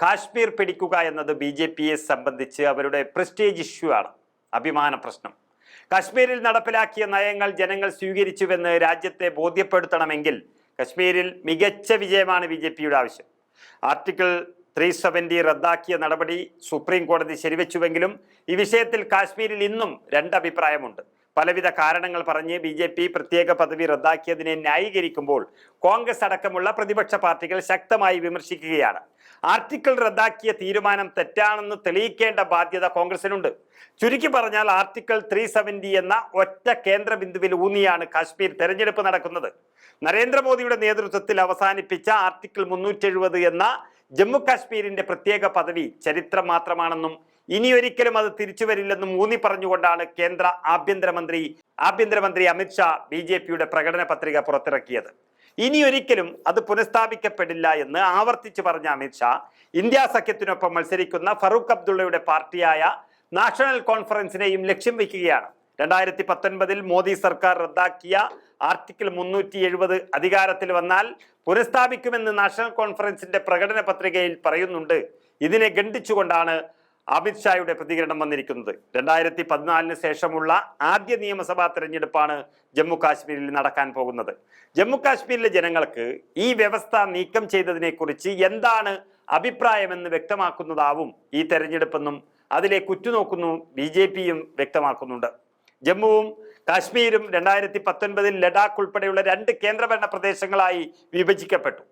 കാശ്മീർ പിടിക്കുക എന്നത് B J പിയെ സംബന്ധിച്ച് അവരുടെ പ്രസ്റ്റേജ് ഇഷ്യൂ ആണ്. അഭിമാന പ്രശ്നം. കാശ്മീരിൽ നടപ്പിലാക്കിയ നയങ്ങൾ ജനങ്ങൾ സ്വീകരിച്ചുവെന്ന് രാജ്യത്തെ ബോധ്യപ്പെടുത്തണമെങ്കിൽ കശ്മീരിൽ മികച്ച വിജയമാണ് ബി ജെ പിയുടെ ആവശ്യം. ആർട്ടിക്കിൾ ത്രീ സെവന്റി റദ്ദാക്കിയ നടപടി സുപ്രീം കോടതി ശരിവെച്ചുവെങ്കിലും ഈ വിഷയത്തിൽ കാശ്മീരിൽ ഇന്നും രണ്ടഭിപ്രായമുണ്ട് പലവിധ കാരണങ്ങൾ പറഞ്ഞ് ബി ജെ പി പ്രത്യേക പദവി റദ്ദാക്കിയതിനെ ന്യായീകരിക്കുമ്പോൾ കോൺഗ്രസ് അടക്കമുള്ള പ്രതിപക്ഷ പാർട്ടികൾ ശക്തമായി വിമർശിക്കുകയാണ്. ആർട്ടിക്കിൾ റദ്ദാക്കിയ തീരുമാനം തെറ്റാണെന്ന് തെളിയിക്കേണ്ട ബാധ്യത കോൺഗ്രസിനുണ്ട്. ചുരുക്കി പറഞ്ഞാൽ ആർട്ടിക്കിൾ ത്രീ സെവന്റി എന്ന ഒറ്റ കേന്ദ്ര ബിന്ദുവിൽ ഊന്നിയാണ് കാശ്മീർ തെരഞ്ഞെടുപ്പ് നടക്കുന്നത്. നരേന്ദ്രമോദിയുടെ നേതൃത്വത്തിൽ അവസാനിപ്പിച്ച ആർട്ടിക്കിൾ മുന്നൂറ്റി എന്ന ജമ്മു കാശ്മീരിന്റെ പ്രത്യേക പദവി ചരിത്രം മാത്രമാണെന്നും ഇനിയൊരിക്കലും അത് തിരിച്ചു വരില്ലെന്നും ഊന്നി പറഞ്ഞുകൊണ്ടാണ് കേന്ദ്ര ആഭ്യന്തരമന്ത്രി ആഭ്യന്തരമന്ത്രി അമിത്ഷാ ബി ജെ പിയുടെ പ്രകടന പത്രിക പുറത്തിറക്കിയത്. ഇനിയൊരിക്കലും അത് പുനഃസ്ഥാപിക്കപ്പെടില്ല എന്ന് ആവർത്തിച്ചു പറഞ്ഞ അമിത്ഷാ ഇന്ത്യ സഖ്യത്തിനൊപ്പം മത്സരിക്കുന്ന ഫറൂഖ് അബ്ദുള്ളയുടെ പാർട്ടിയായ നാഷണൽ കോൺഫറൻസിനെയും ലക്ഷ്യം വയ്ക്കുകയാണ്. രണ്ടായിരത്തി പത്തൊൻപതിൽ മോദി സർക്കാർ റദ്ദാക്കിയ ആർട്ടിക്കിൾ മുന്നൂറ്റി എഴുപത് അധികാരത്തിൽ വന്നാൽ പുനഃസ്ഥാപിക്കുമെന്ന് നാഷണൽ കോൺഫറൻസിന്റെ പ്രകടന പത്രികയിൽ പറയുന്നുണ്ട്. ഇതിനെ ഖണ്ഡിച്ചുകൊണ്ടാണ് അമിത്ഷായുടെ പ്രതികരണം വന്നിരിക്കുന്നത്. രണ്ടായിരത്തി പതിനാലിന് ശേഷമുള്ള ആദ്യ നിയമസഭാ തെരഞ്ഞെടുപ്പാണ് ജമ്മു കാശ്മീരിൽ നടക്കാൻ പോകുന്നത്. ജമ്മു കാശ്മീരിലെ ജനങ്ങൾക്ക് ഈ വ്യവസ്ഥ നീക്കം ചെയ്തതിനെക്കുറിച്ച് എന്താണ് അഭിപ്രായമെന്ന് വ്യക്തമാക്കുന്നതാവും ഈ തെരഞ്ഞെടുപ്പെന്നും അതിലെ കുറ്റുനോക്കുന്നു ബി ജെ പിയും വ്യക്തമാക്കുന്നുണ്ട്. ജമ്മുവും കാശ്മീരും രണ്ടായിരത്തി പത്തൊൻപതിൽ ലഡാക്ക് ഉൾപ്പെടെയുള്ള രണ്ട് കേന്ദ്രഭരണ പ്രദേശങ്ങളായി വിഭജിക്കപ്പെട്ടു.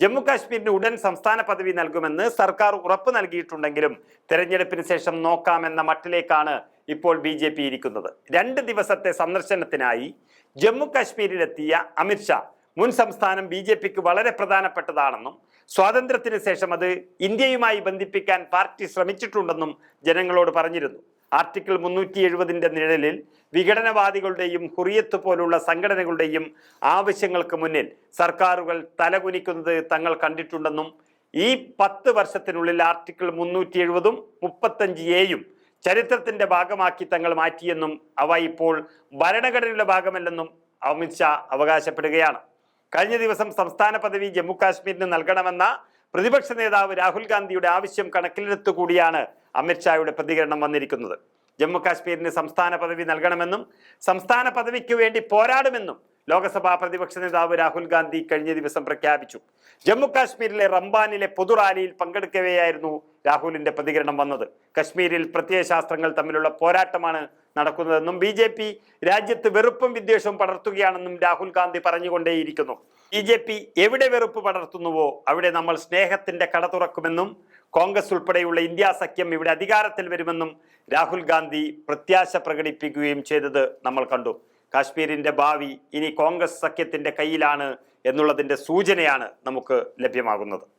ജമ്മു കാശ്മീരിന് ഉടൻ സംസ്ഥാന പദവി നൽകുമെന്ന് സർക്കാർ ഉറപ്പ് നൽകിയിട്ടുണ്ടെങ്കിലും തെരഞ്ഞെടുപ്പിന് ശേഷം നോക്കാമെന്ന മട്ടിലേക്കാണ് ഇപ്പോൾ ബി ജെ പി ഇരിക്കുന്നത്. രണ്ട് ദിവസത്തെ സന്ദർശനത്തിനായി ജമ്മു കാശ്മീരിലെത്തിയ അമിത്ഷാ മുൻ സംസ്ഥാനം ബി ജെ പിക്ക് വളരെ പ്രധാനപ്പെട്ടതാണെന്നും സ്വാതന്ത്ര്യത്തിന് ശേഷം അത് ഇന്ത്യയുമായി ബന്ധിപ്പിക്കാൻ പാർട്ടി ശ്രമിച്ചിട്ടുണ്ടെന്നും ജനങ്ങളോട് പറഞ്ഞിരുന്നു. ആർട്ടിക്കിൾ മുന്നൂറ്റി എഴുപതിന്റെ നിഴലിൽ വിഘടനവാദികളുടെയും ഹുറിയത്ത് പോലുള്ള സംഘടനകളുടെയും ആവശ്യങ്ങൾക്ക് മുന്നിൽ സർക്കാരുകൾ തലകുനിക്കുന്നത് തങ്ങൾ കണ്ടിട്ടുണ്ടെന്നും ഈ പത്ത് വർഷത്തിനുള്ളിൽ ആർട്ടിക്കിൾ മുന്നൂറ്റി എഴുപതും മുപ്പത്തഞ്ച് എയും ചരിത്രത്തിന്റെ ഭാഗമാക്കി തങ്ങൾ മാറ്റിയെന്നും അവ ഇപ്പോൾ ഭരണഘടനയുടെ ഭാഗമല്ലെന്നും അമിത്ഷാ അവകാശപ്പെടുകയാണ്. കഴിഞ്ഞ ദിവസം സംസ്ഥാന പദവി ജമ്മു കാശ്മീരിന് നൽകണമെന്ന പ്രതിപക്ഷ നേതാവ് രാഹുൽ ഗാന്ധിയുടെ ആവശ്യം കണക്കിലെടുത്തുകൂടിയാണ് അമിത്ഷായുടെ പ്രതികരണം വന്നിരിക്കുന്നത്. ജമ്മു കാശ്മീരിന് സംസ്ഥാന പദവി നൽകണമെന്നും സംസ്ഥാന പദവിക്ക് വേണ്ടി പോരാടുമെന്നും ലോക്സഭാ പ്രതിപക്ഷ നേതാവ് രാഹുൽ ഗാന്ധി കഴിഞ്ഞ ദിവസം പ്രഖ്യാപിച്ചു. ജമ്മു കാശ്മീരിലെ റംബാനിലെ പൊതുറാലിയിൽ പങ്കെടുക്കവെയായിരുന്നു രാഹുലിന്റെ പ്രതികരണം വന്നത്. കശ്മീരിൽ പ്രത്യയശാസ്ത്രങ്ങൾ തമ്മിലുള്ള പോരാട്ടമാണ് നടക്കുന്നതെന്നും ബി രാജ്യത്ത് വെറുപ്പും വിദ്വേഷവും പടർത്തുകയാണെന്നും രാഹുൽ ഗാന്ധി പറഞ്ഞുകൊണ്ടേയിരിക്കുന്നു. ബി ജെ പി എവിടെ വെറുപ്പ് പടർത്തുന്നുവോ അവിടെ നമ്മൾ സ്നേഹത്തിന്റെ കട തുറക്കുമെന്നും കോൺഗ്രസ് ഉൾപ്പെടെയുള്ള ഇന്ത്യ സഖ്യം ഇവിടെ അധികാരത്തിൽ വരുമെന്നും രാഹുൽ ഗാന്ധി പ്രത്യാശ പ്രകടിപ്പിക്കുകയും ചെയ്തത് നമ്മൾ കണ്ടു. കാശ്മീരിന്റെ ഭാവി ഇനി കോൺഗ്രസ് സഖ്യത്തിന്റെ കയ്യിലാണ് എന്നുള്ളതിന്റെ സൂചനയാണ് നമുക്ക് ലഭ്യമാകുന്നത്.